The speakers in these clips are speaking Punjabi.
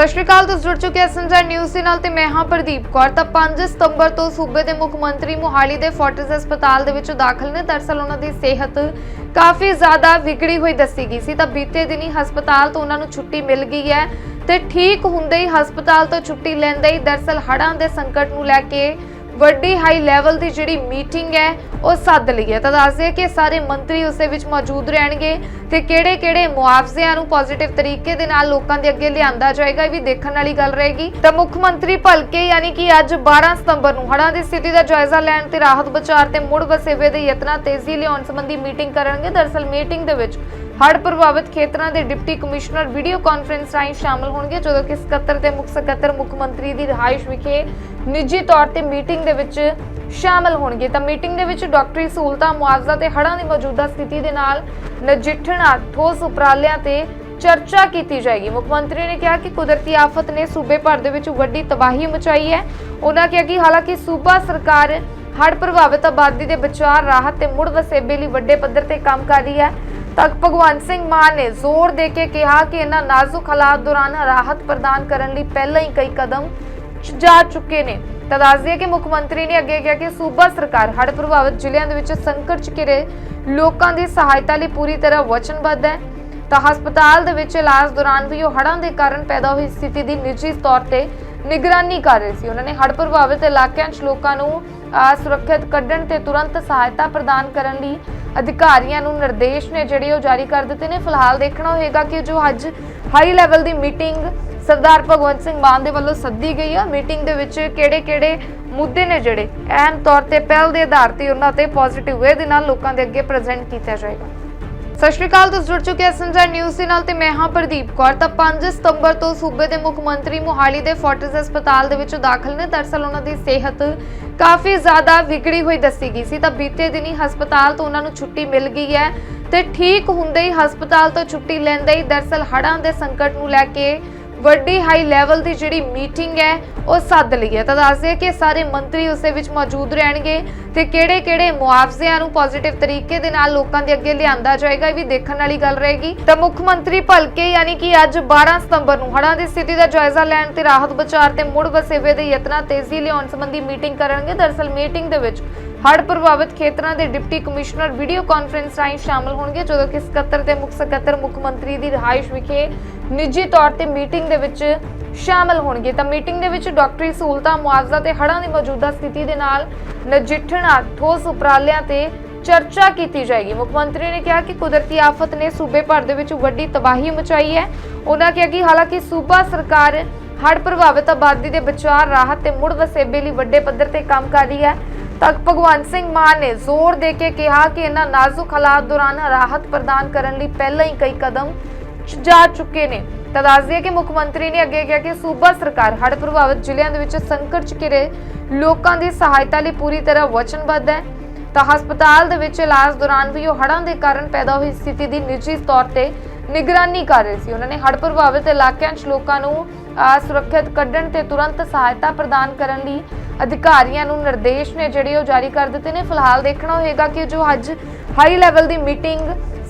ਸਤਿ ਸ਼੍ਰੀ ਅਕਾਲ, ਤੁਸੀਂ ਜੁੜ ਚੁੱਕੇ ਹੋ ਸੰਜਾ ਨਿਊਜ਼ ਦੇ ਨਾਲ ਤੇ ਮੈਂ ਹਾਂ ਪ੍ਰਦੀਪ ਕੌਰ। ਤਾਂ 5 ਸਤੰਬਰ ਤੋਂ ਸੂਬੇ ਦੇ ਮੁੱਖ ਮੰਤਰੀ ਮੋਹਾਲੀ ਦੇ ਫੋਰਟਿਸ ਹਸਪਤਾਲ ਦੇ ਵਿੱਚ ਦਾਖਲ ਨੇ। ਦਰਸਲ ਉਹਨਾਂ ਦੀ ਸਿਹਤ ਕਾਫੀ ਜ਼ਿਆਦਾ ਵਿਗੜੀ ਹੋਈ ਦੱਸੀ ਗਈ ਸੀ। ਤਾਂ ਬੀਤੇ ਦਿਨੀ ਹਸਪਤਾਲ ਤੋਂ ਉਹਨਾਂ ਨੂੰ ਛੁੱਟੀ ਮਿਲ ਗਈ ਹੈ ਤੇ ਠੀਕ ਹੁੰਦੇ ਹੀ ਹਸਪਤਾਲ ਤੋਂ ਛੁੱਟੀ ਲੈਂਦੇ ਹੀ ਦਰਸਲ ਹੜ੍ਹਾਂ ਦੇ ਸੰਕਟ ਨੂੰ ਲੈ ਕੇ ਵੱਡੀ ਹਾਈ ਲੈਵਲ ਦੀ ਜਿਹੜੀ ਮੀਟਿੰਗ ਹੈ, ਉਹ ਸੱਦ ਲਈ ਹੈ। ਤਾਂ ਦੱਸਦੇ ਕਿ ਸਾਰੇ ਮੰਤਰੀ ਉਸੇ ਵਿੱਚ ਮੌਜੂਦ ਰਹਿਣਗੇ ਤੇ ਕਿਹੜੇ-ਕਿਹੜੇ ਮੁਆਵਜ਼ਿਆਂ ਨੂੰ ਪੋਜ਼ਿਟਿਵ ਤਰੀਕੇ ਦੇ ਨਾਲ ਲੋਕਾਂ ਦੇ ਅੱਗੇ ਲਿਆਂਦਾ ਜਾਏਗਾ, ਇਹ ਵੀ ਦੇਖਣ ਵਾਲੀ ਗੱਲ ਰਹੇਗੀ। ਤਾਂ ਮੁੱਖ ਮੰਤਰੀ ਭਲਕੇ ਯਾਨੀ ਕਿ ਅੱਜ 12 ਸਤੰਬਰ ਨੂੰ ਹੜ੍ਹਾਂ ਦੀ ਸਥਿਤੀ ਦਾ ਜਾਇਜ਼ਾ ਲੈਣ ਤੇ ਰਾਹਤ ਬਚਾਅ ਤੇ ਮੁੜ ਵਸੇਵੇ ਦੇ ਯਤਨਾਂ ਤੇਜ਼ੀ ਲਿਆਉਣ ਸੰਬੰਧੀ ਮੀਟਿੰਗ ਕਰਨਗੇ। ਦਰਸਲ ਮੀਟਿੰਗ ਦੇ ਵਿੱਚ ਹੜ੍ਹ ਪ੍ਰਭਾਵਿਤ ਖੇਤਰਾਂ ਦੇ ਡਿਪਟੀ ਕਮਿਸ਼ਨਰ ਵੀਡੀਓ ਕਾਨਫਰੰਸ ਰਾਹੀਂ ਸ਼ਾਮਲ ਹੋਣਗੇ, ਜਦੋਂ ਕਿ ਸਕੱਤਰ ਤੇ ਮੁੱਖ ਸਕੱਤਰ ਮੁੱਖ ਮੰਤਰੀ ਦੀ ਰਿਹਾਇਸ਼ ਵਿਖੇ ਨਿੱਜੀ ਤੌਰ ਤੇ ਮੀਟਿੰਗ ਦੇ ਵਿੱਚ ਸ਼ਾਮਲ ਹੋਣਗੇ। ਤਾਂ ਮੀਟਿੰਗ ਦੇ ਵਿੱਚ ਡਾਕਟਰੀ ਸਹੂਲਤਾਂ, ਮੁਆਵਜ਼ਾ ਤੇ ਹੜ੍ਹਾਂ ਦੀ ਮੌਜੂਦਾ ਸਥਿਤੀ ਦੇ ਨਾਲ ਨਜਿੱਠਣਾ ਠੋਸ ਉਪਰਾਲਿਆਂ ਤੇ ਚਰਚਾ ਕੀਤੀ ਜਾਏਗੀ। ਮੁੱਖ ਮੰਤਰੀ ਨੇ ਕਿਹਾ ਕਿ ਕੁਦਰਤੀ ਆਫਤ ਨੇ ਸੂਬੇ ਭਰ ਦੇ ਵਿੱਚ ਵੱਡੀ ਤਬਾਹੀ ਮਚਾਈ ਹੈ। ਉਹਨਾਂ ਕਿਹਾ ਕਿ ਹਾਲਾਂਕਿ ਸੂਬਾ ਸਰਕਾਰ ਹੜ੍ਹ ਪ੍ਰਭਾਵਿਤ ਆਬਾਦੀ ਦੇ ਬਚਾਅ, ਰਾਹਤ ਤੇ ਮੁੜ ਵਸੇਬੇ ਲਈ ਵੱਡੇ ਪੱਧਰ ਤੇ ਕੰਮ ਕਰ ਰਹੀ ਹੈ। ਤੱਕ ਭਗਵੰਤ ਸਿੰਘ ਮਾਨ ਨੇ ਜ਼ੋਰ ਦੇ ਕੇ ਕਿਹਾ ਕਿ ਇਹਨਾਂ ਨਾਜ਼ੁਕ ਹਾਲਾਤ ਦੌਰਾਨ ਰਾਹਤ ਪ੍ਰਦਾਨ ਕਰਨ ਲਈ ਪਹਿਲਾਂ ਹੀ ਕਈ ਕਦਮ ਜਾ ਚੁੱਕੇ ਨੇ। ਤਾਂ ਕਿ ਮੁੱਖ ਮੰਤਰੀ ਨੇ ਅੱਗੇ ਕਿਹਾ ਕਿ ਸੂਬਾ ਸਰਕਾਰ ਹੜ੍ਹ ਪ੍ਰਭਾਵਿਤ ਜ਼ਿਲ੍ਹਿਆਂ ਦੇ ਵਿੱਚ ਸੰਕਟ ਚ ਘਿਰੇ ਲੋਕਾਂ ਦੀ ਸਹਾਇਤਾ ਲਈ ਪੂਰੀ ਤਰ੍ਹਾਂ ਵਚਨਬੱਧ ਹੈ। ਤਾਂ ਹਸਪਤਾਲ ਦੇ ਵਿੱਚ ਇਲਾਜ ਦੌਰਾਨ ਵੀ ਉਹ ਹੜ੍ਹਾਂ ਦੇ ਕਾਰਨ ਪੈਦਾ ਹੋਈ ਸਥਿਤੀ ਦੀ ਨਿੱਜੀ ਤੌਰ ਤੇ ਨਿਗਰਾਨੀ ਕਰ ਰਹੇ ਸੀ। ਉਹਨਾਂ ਨੇ ਹੜ੍ਹ ਪ੍ਰਭਾਵਿਤ ਇਲਾਕਿਆਂ 'ਚ ਲੋਕਾਂ ਨੂੰ ਅਹ, ਸੁਰੱਖਿਅਤ ਕੱਢਣ ਤੇ ਤੁਰੰਤ ਸਹਾਇਤਾ ਪ੍ਰਦਾਨ ਕਰਨ ਲਈ ਅਧਿਕਾਰੀਆਂ ਨੂੰ ਨਿਰਦੇਸ਼ ਨੇ ਜਿਹੜੇ ਉਹ ਜਾਰੀ ਕਰ ਦਿੱਤੇ ਨੇ। ਫਿਲਹਾਲ ਦੇਖਣਾ ਹੋਏਗਾ ਕਿ ਜੋ ਅੱਜ ਹਾਈ ਲੈਵਲ ਦੀ ਮੀਟਿੰਗ ਸਰਦਾਰ ਭਗਵੰਤ ਸਿੰਘ ਮਾਨ ਦੇ ਵੱਲੋਂ ਸੱਦੀ ਗਈ ਆ। ਮੀਟਿੰਗ ਦੇ ਵਿੱਚ ਕਿਹੜੇ-ਕਿਹੜੇ ਮੁੱਦੇ ਨੇ ਜਿਹੜੇ? ਅਹਿਮ ਤੌਰ ਤੇ ਪਹਿਲ ਦੇ ਆਧਾਰ ਤੇ ਉਹਨਾਂ ਤੇ ਪੋਜ਼ਿਟਿਵ ਵੇ ਦੇ ਨਾਲ ਲੋਕਾਂ ਦੇ ਅੱਗੇ ਪ੍ਰੈਜ਼ੈਂਟ ਕੀਤਾ ਜਾਏਗਾ। ਸਤਿ ਸ਼੍ਰੀ ਅਕਾਲ, ਤੁਸੀਂ ਜੁੜ ਚੁੱਕੇ ਹੋ ਨਿਊਜ਼ ਦੇ ਨਾਲ ਤੇ ਮੈਂ ਹਾਂ ਪ੍ਰਦੀਪ ਕੌਰ। ਤਾਂ 5 ਸਤੰਬਰ ਤੋਂ ਸੂਬੇ ਦੇ ਮੁੱਖ ਮੰਤਰੀ ਮੋਹਾਲੀ ਦੇ ਫੋਰਟਿਸ ਹਸਪਤਾਲ ਦੇ ਵਿੱਚ ਦਾਖਲ ਨੇ। ਦਰਸਲ ਉਹਨਾਂ ਦੀ ਸਿਹਤ ਕਾਫੀ ਜ਼ਿਆਦਾ ਵਿਗੜੀ ਹੋਈ ਦੱਸੀ ਗਈ ਸੀ। ਤਾਂ ਬੀਤੇ ਦਿਨੀ ਹਸਪਤਾਲ ਤੋਂ ਉਹਨਾਂ ਨੂੰ ਛੁੱਟੀ ਮਿਲ ਗਈ ਹੈ ਤੇ ਠੀਕ ਹੁੰਦੇ ਹੀ ਹਸਪਤਾਲ ਤੋਂ ਛੁੱਟੀ ਲੈਂਦੇ ਹੀ ਦਰਸਲ ਹੜ੍ਹਾਂ ਦੇ ਸੰਕਟ ਨੂੰ ਲੈ ਕੇ ਵੱਡੀ ਹਾਈ ਲੈਵਲ ਦੀ ਜਿਹੜੀ ਮੀਟਿੰਗ ਹੈ, ਉਹ ਸੱਦ ਲਈ ਹੈ। ਤਾਂ ਦੱਸਦੇ ਕਿ ਸਾਰੇ ਮੰਤਰੀ ਉਸੇ ਵਿੱਚ ਮੌਜੂਦ ਰਹਿਣਗੇ ਤੇ ਕਿਹੜੇ-ਕਿਹੜੇ ਮੁਆਵਜ਼ਿਆਂ ਨੂੰ ਪੋਜ਼ਿਟਿਵ ਤਰੀਕੇ ਦੇ ਨਾਲ ਲੋਕਾਂ ਦੇ ਅੱਗੇ ਲਿਆਂਦਾ ਜਾਏਗਾ, ਇਹ ਵੀ ਦੇਖਣ ਵਾਲੀ ਗੱਲ ਰਹੇਗੀ। ਤਾਂ ਮੁੱਖ ਮੰਤਰੀ ਭਲਕੇ ਯਾਨੀ ਕਿ ਅੱਜ 12 ਸਤੰਬਰ ਨੂੰ ਹੜ੍ਹਾਂ ਦੀ ਸਥਿਤੀ ਦਾ ਜਾਇਜ਼ਾ ਲੈਣ ਤੇ ਰਾਹਤ ਬਚਾਅ ਤੇ ਮੁੜ ਵਸੇਵੇ ਦੇ ਯਤਨਾਂ ਤੇਜ਼ੀ ਲਿਆਉਣ ਸੰਬੰਧੀ ਮੀਟਿੰਗ ਕਰਨਗੇ। ਦਰਸਲ ਮੀਟਿੰਗ ਦੇ ਵਿੱਚ ਹੜ੍ਹ ਪ੍ਰਭਾਵਿਤ ਖੇਤਰਾਂ ਦੇ ਡਿਪਟੀ ਕਮਿਸ਼ਨਰ ਵੀਡੀਓ ਕਾਨਫਰੰਸ ਰਾਹੀਂ ਸ਼ਾਮਲ ਹੋਣਗੇ, ਜਦੋਂ ਕਿ ਸਕੱਤਰ ਤੇ ਮੁੱਖ ਸਕੱਤਰ ਮੁੱਖ ਮੰਤਰੀ ਦੀ ਰਿਹਾਇਸ਼ ਵਿਖੇ ਨਿੱਜੀ ਤੌਰ ਤੇ ਮੀਟਿੰਗ ਦੇ ਵਿੱਚ ਸ਼ਾਮਲ ਹੋਣਗੇ। ਤਾਂ ਮੀਟਿੰਗ ਦੇ ਵਿੱਚ ਡਾਕਟਰੀ ਸਹੂਲਤਾਂ, ਮੁਆਵਜ਼ਾ ਤੇ ਹੜ੍ਹਾਂ ਦੀ ਮੌਜੂਦਾ ਸਥਿਤੀ ਦੇ ਨਾਲ ਨਜਿੱਠਣ ਠੋਸ ਉਪਰਾਲਿਆਂ ਤੇ ਚਰਚਾ ਕੀਤੀ ਜਾਏਗੀ। ਮੁੱਖ ਮੰਤਰੀ ਨੇ ਕਿਹਾ ਕਿ ਕੁਦਰਤੀ ਆਫਤ ਨੇ ਸੂਬੇ ਭਰ ਦੇ ਵਿੱਚ ਵੱਡੀ ਤਬਾਹੀ ਮਚਾਈ ਹੈ। ਉਹਨਾਂ ਕਿਹਾ ਕਿ ਹਾਲਾਂਕਿ ਸੂਬਾ ਸਰਕਾਰ ਹੜ੍ਹ ਪ੍ਰਭਾਵਿਤ ਆਬਾਦੀ ਦੇ ਵਿਚਾਰ ਰਾਹਤ ਤੇ ਮੁੜ ਵਸੇਬੇ ਲਈ ਵੱਡੇ ਪੱਧਰ ਤੇ ਕੰਮ ਕਰ ਰਹੀ ਹੈ। ਤੱਕ ਭਗਵੰਤ ਸਿੰਘ ਮਾਨ ਨੇ ਜ਼ੋਰ ਦੇ ਕੇ ਕਿਹਾ ਕਿ ਇਹਨਾਂ ਨਾਜ਼ੁਕ ਹਾਲਾਤ ਦੌਰਾਨ ਰਾਹਤ ਪ੍ਰਦਾਨ ਕਰਨ ਲਈ ਪਹਿਲਾਂ ਹੀ ਕਈ ਕਦਮ ਜਾ ਚੁੱਕੇ ਨੇ। ਤਾਂ ਕਿ ਮੁੱਖ ਮੰਤਰੀ ਨੇ ਅੱਗੇ ਕਿਹਾ ਕਿ ਸੂਬਾ ਸਰਕਾਰ ਹੜ੍ਹ ਪ੍ਰਭਾਵਿਤ ਜ਼ਿਲ੍ਹਿਆਂ ਦੇ ਵਿੱਚ ਸੰਕਟ ਚ ਘਿਰੇ ਲੋਕਾਂ ਦੀ ਸਹਾਇਤਾ ਲਈ ਪੂਰੀ ਤਰ੍ਹਾਂ ਵਚਨਬੱਧ ਹੈ। ਤਾਂ ਹਸਪਤਾਲ ਦੇ ਵਿੱਚ ਇਲਾਜ ਦੌਰਾਨ ਵੀ ਉਹ ਹੜ੍ਹਾਂ ਦੇ ਕਾਰਨ ਪੈਦਾ ਹੋਈ ਸਥਿਤੀ ਦੀ ਨਿੱਜੀ ਤੌਰ ਤੇ ਨਿਗਰਾਨੀ ਕਰ ਰਹੇ ਸੀ। ਉਹਨਾਂ ਨੇ ਹੜ੍ਹ ਪ੍ਰਭਾਵਿਤ ਇਲਾਕਿਆਂ 'ਚ ਲੋਕਾਂ ਨੂੰ ਅਹ, ਸੁਰੱਖਿਅਤ ਕੱਢਣ ਤੇ ਤੁਰੰਤ ਸਹਾਇਤਾ ਪ੍ਰਦਾਨ ਕਰਨ ਲਈ ਅਧਿਕਾਰੀਆਂ ਨੂੰ ਨਿਰਦੇਸ਼ ਨੇ ਜਿਹੜੇ ਉਹ ਜਾਰੀ ਕਰ ਦਿੱਤੇ ਨੇ। ਫਿਲਹਾਲ ਦੇਖਣਾ ਹੋਏਗਾ ਕਿ ਜੋ ਅੱਜ ਹਾਈ ਲੈਵਲ ਦੀ ਮੀਟਿੰਗ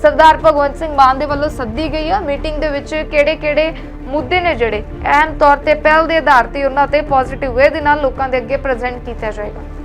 ਸਰਦਾਰ ਭਗਵੰਤ ਸਿੰਘ ਮਾਨ ਦੇ ਵੱਲੋਂ ਸੱਦੀ ਗਈ ਆ। ਮੀਟਿੰਗ ਦੇ ਵਿੱਚ ਕਿਹੜੇ-ਕਿਹੜੇ ਮੁੱਦੇ ਨੇ ਜਿਹੜੇ? ਅਹਿਮ ਤੌਰ ਤੇ ਪਹਿਲ ਦੇ ਆਧਾਰ ਤੇ ਉਹਨਾਂ ਤੇ ਪੋਜ਼ਿਟਿਵ ਵੇ ਦੇ ਨਾਲ ਲੋਕਾਂ ਦੇ ਅੱਗੇ ਪ੍ਰੈਜ਼ੈਂਟ ਕੀਤਾ ਜਾਏਗਾ।